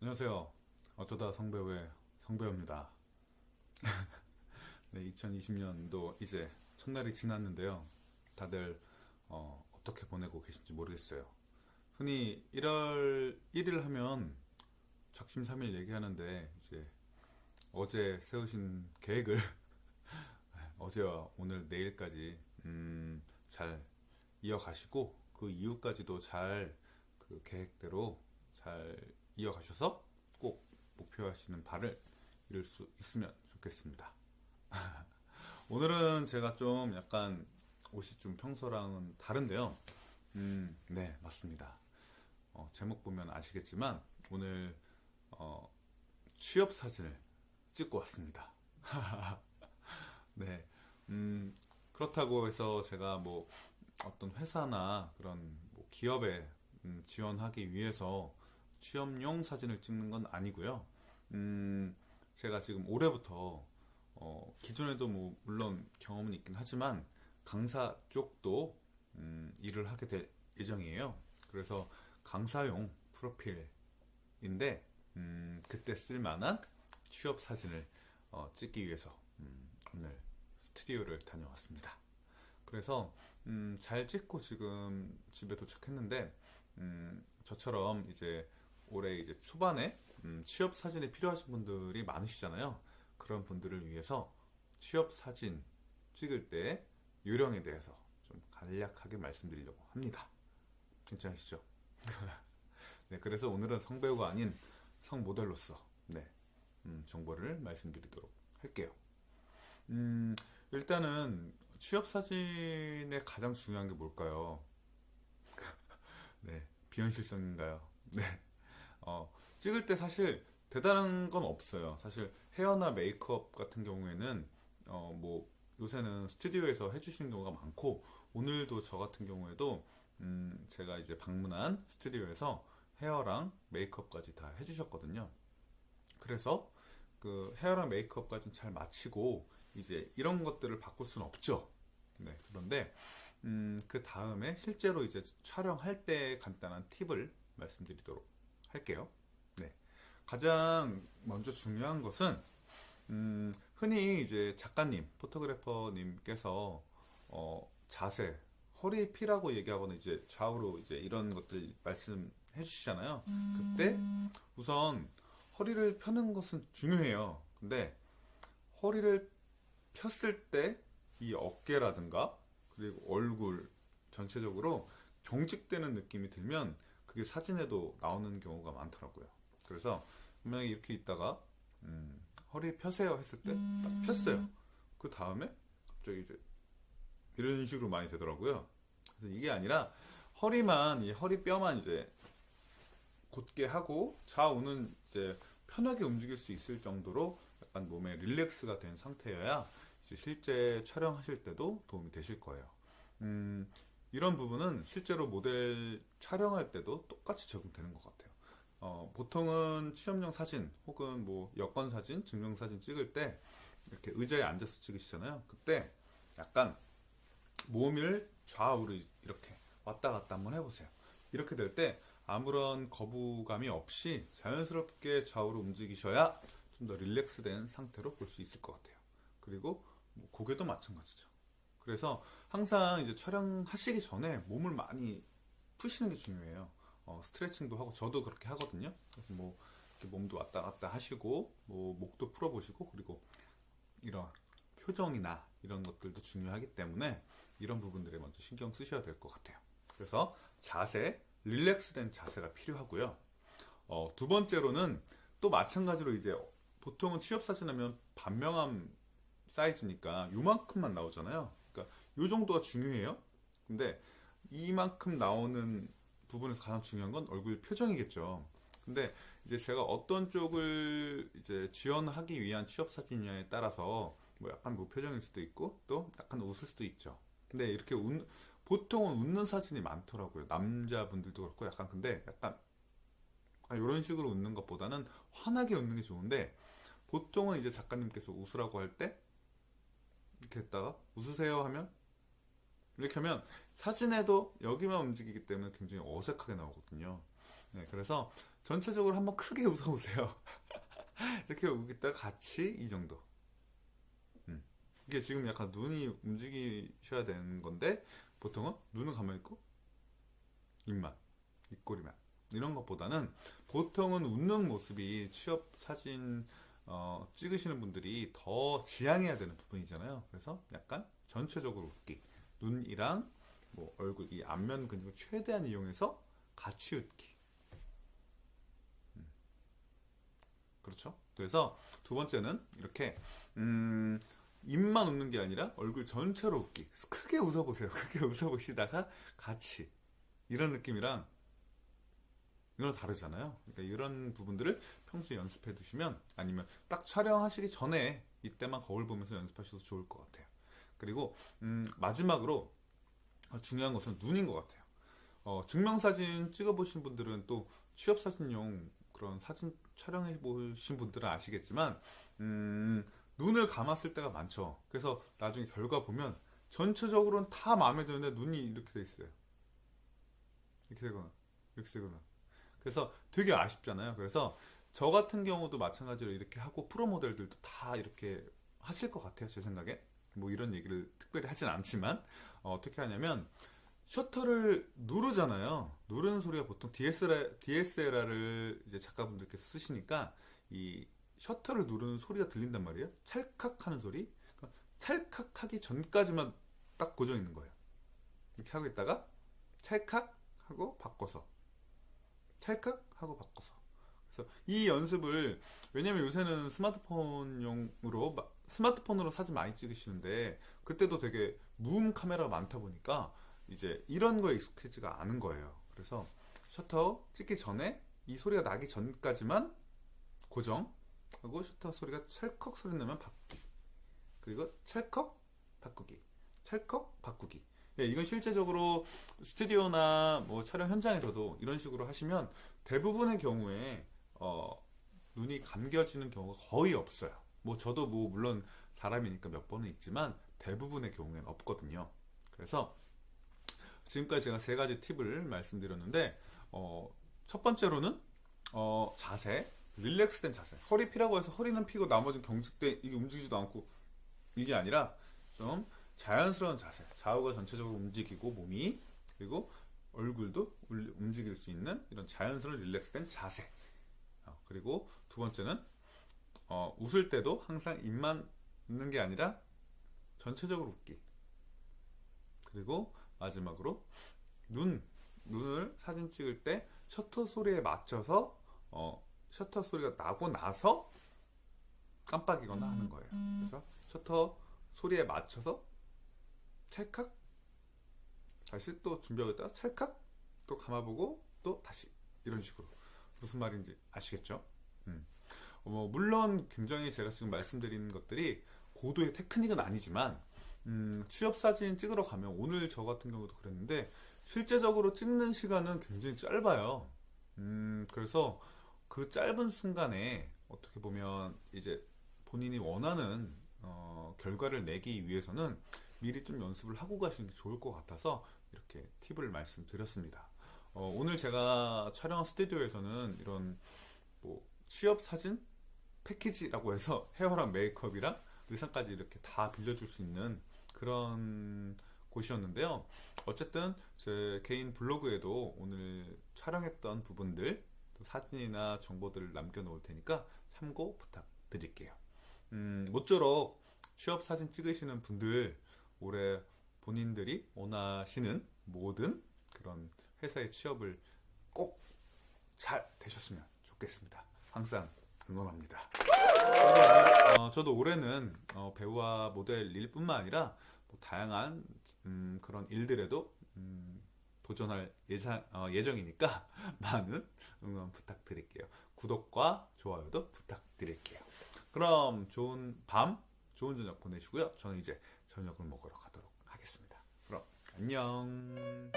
안녕하세요. 어쩌다 성배우의 성배우입니다. 네, 2020년도 이제 첫날이 지났는데요. 다들 어, 떻게 보내고 계신지 모르겠어요. 흔히 1월 1일 하면 작심삼일 얘기하는데 이제 어제 세우신 계획을 어제와 오늘 내일까지 음, 잘 이어가시고 그 이후까지도 잘 그 계획대로 잘 이어가셔서 꼭 목표하시는 바를 이룰 수 있으면 좋겠습니다. 오늘은 제가 좀 약간 옷이 좀 평소랑은 다른데요. 음, 네, 맞습니다. 어, 제목 보면 아시겠지만 오늘 어, 취업 사진을 찍고 왔습니다. 네, 음, 그렇다고 해서 제가 뭐 어떤 회사나 그런 뭐 기업에 음, 지원하기 위해서 취업용 사진을 찍는 건 아니고요. 음, 제가 지금 올해부터 어, 기존에도 뭐 물론 경험은 있긴 하지만 강사 쪽도 음, 일을 하게 될 예정이에요. 그래서 강사용 프로필인데 음, 그때 쓸 만한 취업 사진을 어, 찍기 위해서 음, 오늘 스튜디오를 다녀왔습니다. 그래서 음, 잘 찍고 지금 집에 도착했는데 음, 저처럼 이제 올해 이제 초반에 음, 취업 사진이 필요하신 분들이 많으시잖아요. 그런 분들을 위해서 취업 사진 찍을 때 요령에 대해서 좀 간략하게 말씀드리려고 합니다. 괜찮으시죠? 네, 그래서 오늘은 성배우가 아닌 성모델로서 네, 음, 정보를 말씀드리도록 할게요. 음, 일단은 취업 사진의 가장 중요한 게 뭘까요? 네, 비현실성인가요? 네. 어, 찍을 때 사실 대단한 건 없어요. 사실 헤어나 메이크업 같은 경우에는 어, 뭐 요새는 스튜디오에서 해주시는 경우가 많고 오늘도 저 같은 경우에도 음, 제가 이제 방문한 스튜디오에서 헤어랑 메이크업까지 다 해주셨거든요. 그래서 그 헤어랑 메이크업까지 잘 마치고 이제 이런 것들을 바꿀 수는 없죠. 네, 그런데 음, 그 다음에 실제로 이제 촬영할 때 간단한 팁을 말씀드리도록 할게요. 네, 가장 먼저 중요한 것은 음, 흔히 이제 작가님, 포토그래퍼님께서 어, 자세, 허리 피라고 얘기하거나 이제 좌우로 이제 이런 것들 말씀해 주시잖아요. 그때 우선 허리를 펴는 것은 중요해요. 근데 허리를 폈을 때 이 어깨라든가 그리고 얼굴 전체적으로 경직되는 느낌이 들면 그게 사진에도 나오는 경우가 많더라고요. 그래서 분명히 이렇게 있다가 음, 허리 펴세요 했을 때 딱 폈어요. 그 다음에 갑자기 이제 이런 식으로 많이 되더라고요. 그래서 이게 아니라 허리만 이 허리뼈만 이제 곧게 하고 좌우는 이제 편하게 움직일 수 있을 정도로 약간 몸에 릴렉스가 된 상태여야 실제 촬영하실 때도 도움이 되실 거예요. 음, 이런 부분은 실제로 모델 촬영할 때도 똑같이 적용되는 것 같아요. 어, 보통은 취업용 사진 혹은 뭐 여권 사진, 증명 사진 찍을 때 이렇게 의자에 앉아서 찍으시잖아요. 그때 약간 몸을 좌우로 이렇게 왔다 갔다 한번 해보세요. 이렇게 될 때 아무런 거부감이 없이 자연스럽게 좌우로 움직이셔야 좀 더 릴렉스된 상태로 볼 수 있을 것 같아요. 그리고 뭐 고개도 마찬가지죠. 그래서 항상 이제 촬영하시기 전에 몸을 많이 푸시는 게 중요해요. 어, 스트레칭도 하고 저도 그렇게 하거든요. 그래서 뭐 몸도 왔다 갔다 하시고 뭐 목도 풀어보시고 그리고 이런 표정이나 이런 것들도 중요하기 때문에 이런 부분들에 먼저 신경 쓰셔야 될 것 같아요. 그래서 자세, 릴렉스된 자세가 필요하고요. 어, 두 번째로는 또 마찬가지로 이제 보통은 취업 사진 하면 반명함 사이즈니까 요만큼만 나오잖아요. 그러니까 요 정도가 중요해요. 근데 이만큼 나오는 부분에서 가장 중요한 건 얼굴 표정이겠죠. 근데 이제 제가 어떤 쪽을 이제 지원하기 위한 취업 사진이냐에 따라서 뭐 약간 무표정일 수도 있고 또 약간 웃을 수도 있죠. 근데 이렇게 웃, 보통은 웃는 사진이 많더라고요. 남자분들도 그렇고 약간 근데 약간 이런 식으로 웃는 것보다는 환하게 웃는 게 좋은데 보통은 이제 작가님께서 웃으라고 할 때 이렇게 했다가 웃으세요 하면 이렇게 하면 사진에도 여기만 움직이기 때문에 굉장히 어색하게 나오거든요. 네, 그래서 전체적으로 한번 크게 웃어보세요. 이렇게 웃기다 같이 이 정도. 음. 이게 지금 약간 눈이 움직이셔야 되는 건데 보통은 눈은 가만히 있고 입만, 입꼬리만 이런 것보다는 보통은 웃는 모습이 취업 사진 어, 찍으시는 분들이 더 지향해야 되는 부분이잖아요. 그래서 약간 전체적으로 웃기, 눈이랑 뭐 얼굴 이 안면 근육을 최대한 이용해서 같이 웃기. 음. 그렇죠? 그래서 두 번째는 이렇게 음, 입만 웃는 게 아니라 얼굴 전체로 웃기. 크게 웃어보세요. 크게 웃어보시다가 같이 이런 느낌이랑 이건 다르잖아요. 그러니까 이런 부분들을 평소에 연습해 두시면 아니면 딱 촬영하시기 전에 이때만 거울 보면서 연습하셔도 좋을 것 같아요. 그리고 음, 마지막으로 중요한 것은 눈인 것 같아요. 어, 증명사진 찍어보신 분들은 또 취업사진용 그런 사진 촬영해 보신 분들은 아시겠지만 음, 눈을 감았을 때가 많죠. 그래서 나중에 결과 보면 전체적으로는 다 마음에 드는데 눈이 이렇게 돼 있어요. 이렇게 되거나 이렇게 되거나 그래서 되게 아쉽잖아요. 그래서 저 같은 경우도 마찬가지로 이렇게 하고 프로 모델들도 다 이렇게 하실 것 같아요. 제 생각에. 뭐 이런 얘기를 특별히 하진 않지만 어, 떻게 하냐면 셔터를 누르잖아요. 누르는 소리가 보통 DSLR, DSLR을 이제 작가분들께서 쓰시니까 이 셔터를 누르는 소리가 들린단 말이에요. 찰칵 하는 소리. 그러니까 찰칵 하기 전까지만 딱 고정 있는 거예요. 이렇게 하고 있다가 찰칵 하고 바꿔서 찰칵 하고 바꿔서. 그래서 이 연습을 왜냐면 요새는 스마트폰용으로 스마트폰으로 사진 많이 찍으시는데 그때도 되게 무음 카메라가 많다 보니까 이제 이런 거에 익숙해지가 않은 거예요. 그래서 셔터 찍기 전에 이 소리가 나기 전까지만 고정하고 셔터 소리가 찰컥 소리 나면 바꾸기. 그리고 찰컥 바꾸기. 찰컥 바꾸기 예, 이건 실제적으로 스튜디오나 뭐 촬영 현장에서도 이런 식으로 하시면 대부분의 경우에 어, 눈이 감겨지는 경우가 거의 없어요. 뭐 저도 뭐 물론 사람이니까 몇 번은 있지만 대부분의 경우에는 없거든요. 그래서 지금까지 제가 세 가지 팁을 말씀드렸는데 어, 첫 번째로는 어, 자세, 릴렉스된 자세. 허리 피라고 해서 허리는 피고 나머지는 경직돼 이게 움직이지도 않고 이게 아니라 좀 자연스러운 자세. 좌우가 전체적으로 움직이고 몸이 그리고 얼굴도 움직일 수 있는 이런 자연스러운 릴렉스된 자세. 어, 그리고 두 번째는 어, 웃을 때도 항상 입만 웃는 게 아니라 전체적으로 웃기. 그리고 마지막으로 눈 눈을 사진 찍을 때 셔터 소리에 맞춰서 어, 셔터 소리가 나고 나서 깜빡이거나 하는 거예요. 그래서 셔터 소리에 맞춰서 찰칵 다시 또 준비하고 있다가 찰칵 또 감아보고 또 다시 이런 식으로 무슨 말인지 아시겠죠? 음. 어, 물론 굉장히 제가 지금 말씀드리는 것들이 고도의 테크닉은 아니지만 음, 취업 사진 찍으러 가면 오늘 저 같은 경우도 그랬는데 실제적으로 찍는 시간은 굉장히 짧아요. 음, 그래서 그 짧은 순간에 어떻게 보면 이제 본인이 원하는 어, 결과를 내기 위해서는 미리 좀 연습을 하고 가시는 게 좋을 것 같아서 이렇게 팁을 말씀드렸습니다. 어, 오늘 제가 촬영한 스튜디오에서는 이런 뭐 취업 사진 패키지라고 해서 헤어랑 메이크업이랑 의상까지 이렇게 다 빌려줄 수 있는 그런 곳이었는데요. 어쨌든 제 개인 블로그에도 오늘 촬영했던 부분들 사진이나 정보들을 남겨놓을 테니까 참고 부탁드릴게요. 음, 모쪼록 취업 사진 찍으시는 분들 올해 본인들이 원하시는 모든 그런 회사의 취업을 꼭 잘 되셨으면 좋겠습니다. 항상 응원합니다. 어, 저도 올해는 어, 배우와 모델 일뿐만 아니라 뭐 다양한 음, 그런 일들에도 음, 도전할 예상, 어, 예정이니까 많은 응원 부탁드릴게요. 구독과 좋아요도 부탁드릴게요. 그럼 좋은 밤, 좋은 저녁 보내시고요. 저는 이제 저녁을 먹으러 가도록 하겠습니다. 그럼 안녕.